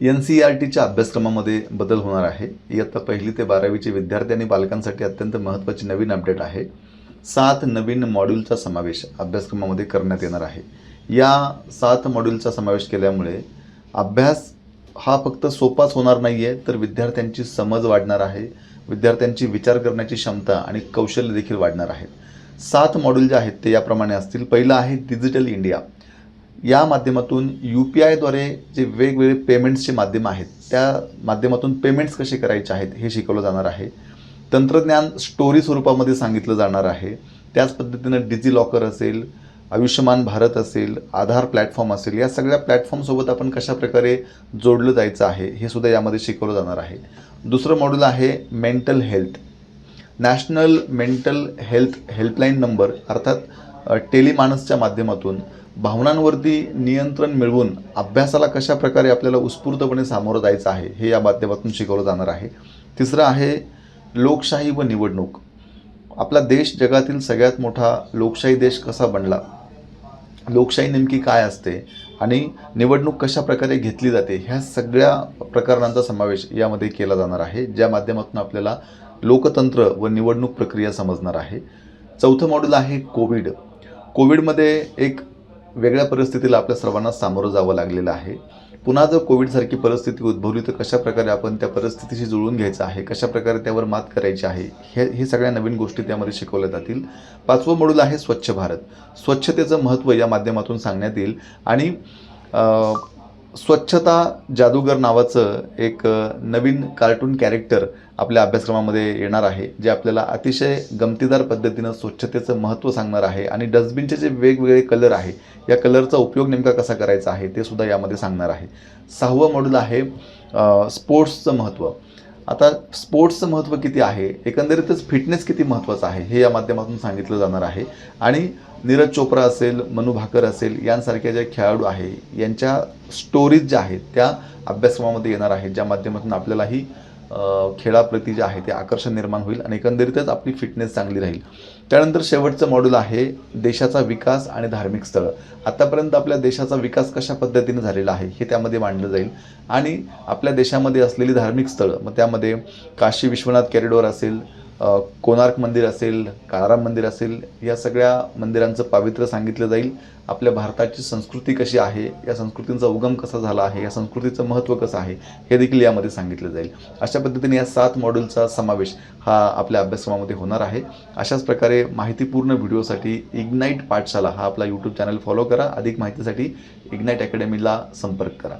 N C R टीच्या अभ्यासक्रमामध्ये बदल होणार आहे. इयत्ता पहिली ते बारावीचे विद्यार्थी आणि पालकांसाठी अत्यंत महत्त्वाची नवीन अपडेट आहे. सात नवीन मॉड्यूलचा समावेश अभ्यासक्रमामध्ये करण्यात येणार आहे. या सात मॉड्यूलचा समावेश केल्यामुळे अभ्यास हा फक्त सोपाच होणार नाही आहे तर विद्यार्थ्यांची समज वाढणार आहे. विद्यार्थ्यांची विचार करण्याची क्षमता आणि कौशल्य देखील वाढणार आहेत सात मॉड्यूल जे आहेत ते याप्रमाणे असतील. पहिलं आहे डिजिटल इंडिया. या माध्यमातून यू पी आयद्वारे जे वेगवेगळे पेमेंट्सचे माध्यम आहेत त्या माध्यमातून पेमेंट्स कसे करायचे आहेत हे शिकवलं जाणार आहे. तंत्रज्ञान स्टोरी स्वरूपामध्ये सांगितलं जाणार आहे. त्याच पद्धतीनं डिजी लॉकर असेल आयुष्यमान भारत असेल आधार प्लॅटफॉर्म असेल या सगळ्या प्लॅटफॉर्मसोबत आपण कशा प्रकारे जोडलं जायचं आहे हे सुद्धा यामध्ये शिकवलं जाणार आहे. दुसरं मॉड्यूल आहे mental health national mental health helpline number अर्थात टेलिमानसच्या माध्यमातून भावनांवरती नियंत्रण मिळवून अभ्यासाला कशा प्रकारे आपल्याला उत्स्फूर्तपणे सामोरं जायचं आहे हे या माध्यमातून शिकवलं जाणार आहे. तिसरं आहे लोकशाही व निवडणूक. आपला देश जगातील सगळ्यात मोठा लोकशाही देश कसा बनला? लोकशाही नेमकी काय असते आणि निवडणूक कशा प्रकारे घेतली जाते ह्या सगळ्या प्रकरणांचा समावेश यामध्ये केला जाणार आहे ज्या माध्यमातून आपल्याला लोकतंत्र व निवडणूक प्रक्रिया समजणार आहे. चौथं मॉड्यूल आहे कोविड. कोविडमध्ये एक वेगळ्या परिस्थितीला आपल्या सर्वांना सामोरं जावं लागलेलं आहे. पुन्हा जर कोविडसारखी परिस्थिती उद्भवली तर कशाप्रकारे आपण त्या परिस्थितीशी जुळून घ्यायचं आहे? कशाप्रकारे त्यावर मात करायची आहे? हे हे सगळ्या नवीन गोष्टी त्यामध्ये शिकवल्या जातील. पाचवं मॉड्यूल आहे स्वच्छ भारत. स्वच्छतेचं महत्त्व या माध्यमातून सांगण्यात येईल. आणि स्वच्छता जादूगर नावाचं एक नवीन कार्टून कॅरेक्टर आपल्या अभ्यासक्रमामध्ये येणार आहे जे आपल्याला अतिशय गमतीदार पद्धतीनं स्वच्छतेचं महत्त्व सांगणार आहे आणि डस्टबिनचे जे वेगवेगळे कलर आहे या कलरचा उपयोग नेमका कसा करायचा आहे ते सुद्धा यामध्ये सांगणार आहे. सहावं मॉड्यूल आहे स्पोर्ट्सचं महत्त्व. आता स्पोर्ट्सचं महत्त्व किती आहे? एकंदरीतच फिटनेस किती महत्त्वाचं आहे? हे या माध्यमातून सांगितलं जाणार आहे. आणि नीरज चोप्रा असेल मनु भाकर असेल यांसारख्या ज्या खेळाडू आहे यांच्या स्टोरीज ज्या आहेत त्या अभ्यासक्रमामध्ये येणार आहेत ज्या माध्यमातून आपल्यालाही खेळाप्रती जे आहे ते आकर्षण निर्माण होईल आणि एकंदरीतच आपली फिटनेस चांगली राहील. त्यानंतर शेवटचं मॉड्यूल आहे देशाचा विकास आणि धार्मिक स्थळं. आत्तापर्यंत आपल्या देशाचा विकास कशा पद्धतीने झालेला आहे हे त्यामध्ये मांडलं जाईल. आणि आपल्या देशामध्ये असलेली धार्मिक स्थळं मग त्यामध्ये काशी विश्वनाथ कॅरिडोर असेल कोणार्क मंदिर असेल काळाराम मंदिर असेल या सगळ्या मंदिरांचं पावित्र्य सांगितलं जाईल. आपल्या भारताची संस्कृती कशी आहे या संस्कृतींचा उगम कसा झाला आहे या संस्कृतीचं महत्त्व कसं आहे हे देखील यामध्ये सांगितलं जाईल. अशा पद्धतीने या सात मॉड्यूलचा समावेश हा आपल्या अभ्यासक्रमामध्ये होणार आहे. अशाच प्रकारे माहितीपूर्ण व्हिडिओसाठी इग्नाईट पाठशाला हा आपला यूट्यूब चॅनल फॉलो करा. अधिक माहितीसाठी इग्नाईट अकॅडमीला संपर्क करा.